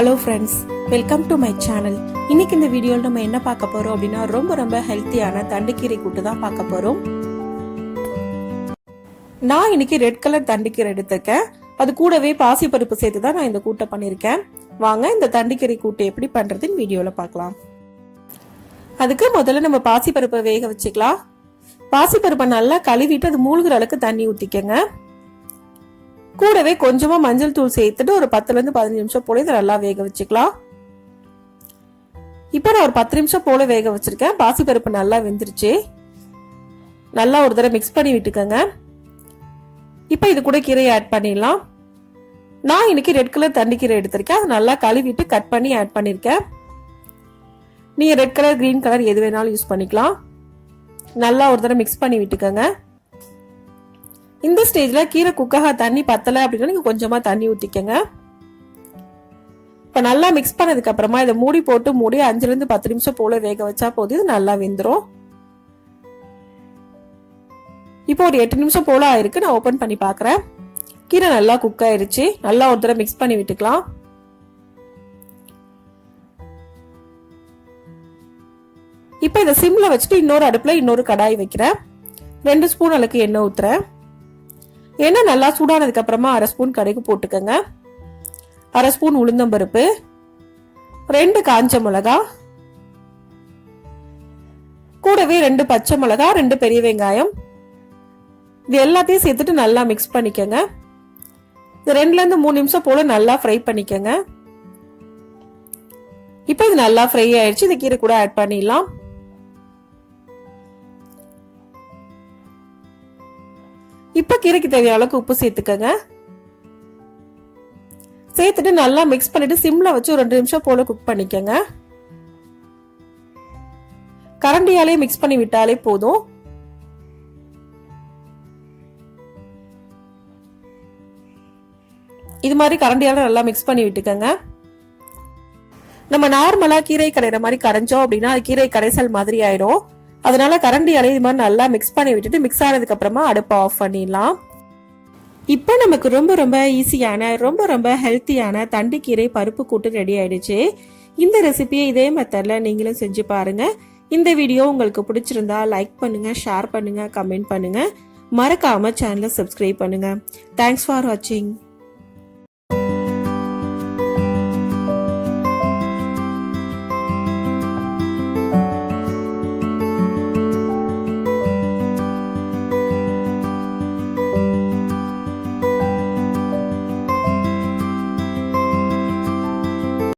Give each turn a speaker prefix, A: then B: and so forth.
A: Hello friends welcome to my channel இன்னைக்கு இந்த வீடியோவில் நம்ம என்ன பார்க்க போறோம் அப்படின்னா ரொம்ப ரொம்ப ஹெல்த்தியான தண்டுக்கீரை கூட்டு தான் பார்க்க போறோம். நான் இன்னைக்கு ரெட் கலர் தண்டுக்கீரை எடுத்திருக்கேன். அது கூடவே பாசிப்பருப்பு சேர்த்து தான் நான் இந்த கூட்டை பண்ணியிருக்கேன். வாங்க இந்த தண்டுக்கீரை கூட்டை எப்படி பண்றதுன்னு வீடியோவில் பார்க்கலாம். அதுக்கு முதல்ல நம்ம பாசிப்பருப்பை வேக வச்சுக்கலாம். பாசிப்பருப்பை நல்லா கழுவிட்டு அது மூழ்கிற அளவுக்கு தண்ணி ஊற்றிக்கங்க கூடவே கொஞ்சமா மஞ்சள் தூள் சேர்த்துட்டு ஒரு பத்துல இருந்து பதினஞ்சு நிமிஷம் போல இதை நல்லா வேக வச்சுக்கலாம். இப்போ நான் ஒரு பத்து நிமிஷம் போல வேக வச்சிருக்கேன். பாசிப்பருப்பு நல்லா வெந்துருச்சு. நல்லா ஒரு தடவை மிக்ஸ் பண்ணி விட்டுக்கோங்க. இப்போ இது கூட கீரையை ஆட் பண்ணிடலாம். நான் இன்னைக்கு ரெட் கலர் தண்ணி கீரை எடுத்திருக்கேன். அதை நல்லா கழுவிட்டு கட் பண்ணி ஆட் பண்ணியிருக்கேன் நீங்கள் ரெட் கலர் க்ரீன் கலர் எது வேணாலும் யூஸ் பண்ணிக்கலாம். நல்லா ஒரு தடவை மிக்ஸ் பண்ணி விட்டுக்கோங்க. இந்த ஸ்டேஜில் கீரை குக்காக தண்ணி பத்தலை அப்படின்னா நீங்கள் கொஞ்சமாக தண்ணி ஊற்றிக்கங்க இப்போ நல்லா மிக்ஸ் பண்ணதுக்கு அப்புறமா இதை மூடி போட்டு மூடி அஞ்சுலேருந்து பத்து நிமிஷம் போல வேக வச்சா போது இது நல்லா வெந்துடும் இப்போ ஒரு எட்டு நிமிஷம் போல ஆயிருக்கு. நான் ஓப்பன் பண்ணி பார்க்குறேன் கீரை நல்லா குக் ஆயிருச்சு. நல்லா ஒரு தடவை மிக்ஸ் பண்ணி விட்டுக்கலாம். இப்போ இதை சிம்ல வச்சுட்டு இன்னொரு அடுப்பில் இன்னொரு கடாய் வைக்கிறேன். ரெண்டு ஸ்பூன் அளவுக்கு எண்ணெய் ஊற்றுறேன் எண்ணெய் நல்லா சூடானதுக்கு அப்புறமா அரை ஸ்பூன் கடுகு போட்டுக்கோங்க. அரை ஸ்பூன் உளுந்தம்பருப்பு ரெண்டு காஞ்ச மிளகா கூடவே ரெண்டு பச்சை மிளகா ரெண்டு பெரிய வெங்காயம். இது எல்லாத்தையும் சேர்த்துட்டு நல்லா மிக்ஸ் பண்ணிக்கோங்க. இது ரெண்டுலேருந்து மூணு நிமிஷம் போல நல்லா ஃப்ரை பண்ணிக்கோங்க. இப்போ இது நல்லா ஃப்ரை ஆயிடுச்சு இந்த கீரை கூட ஆட் பண்ணிடலாம். இப்போ கீரைக்கு தேவையான அளவுக்கு உப்பு சேர்த்துக்கங்க. சேர்த்துட்டு நல்லா மிக்ஸ் பண்ணிட்டு சிம்ல வச்சு ஒரு ரெண்டு நிமிஷம் போல குக் பண்ணிக்கங்க. கரண்டியாலே மிக்ஸ் பண்ணி விட்டாலே போதும். இது மாதிரி கரண்டியால நல்லா மிக்ஸ் பண்ணி விட்டுக்கங்க. நம்ம நார்மலா கீரை கரைகிற மாதிரி கரைஞ்சோம் அப்படின்னா அது கீரை கரைசல் மாதிரி ஆயிடும் அதனால கரண்டி அலை இது மாதிரி நல்லா மிக்ஸ் பண்ணி விட்டுட்டு மிக்ஸ் ஆனதுக்கு அப்புறமா அடுப்பை ஆஃப் பண்ணிடலாம். இப்போ நமக்கு ரொம்ப ரொம்ப ஈஸியான ரொம்ப ரொம்ப ஹெல்த்தியான தண்டுக்கீரை பருப்பு கூட்டு ரெடி ஆயிடுச்சு. இந்த ரெசிபியை இதே மெத்தடில் நீங்களும் செஞ்சு பாருங்க. இந்த வீடியோ உங்களுக்கு பிடிச்சிருந்தா லைக் பண்ணுங்க ஷேர் பண்ணுங்க கமெண்ட் பண்ணுங்க. மறக்காம சேனலை சப்ஸ்கிரைப் பண்ணுங்க. தேங்க்ஸ் ஃபார் வாட்சிங்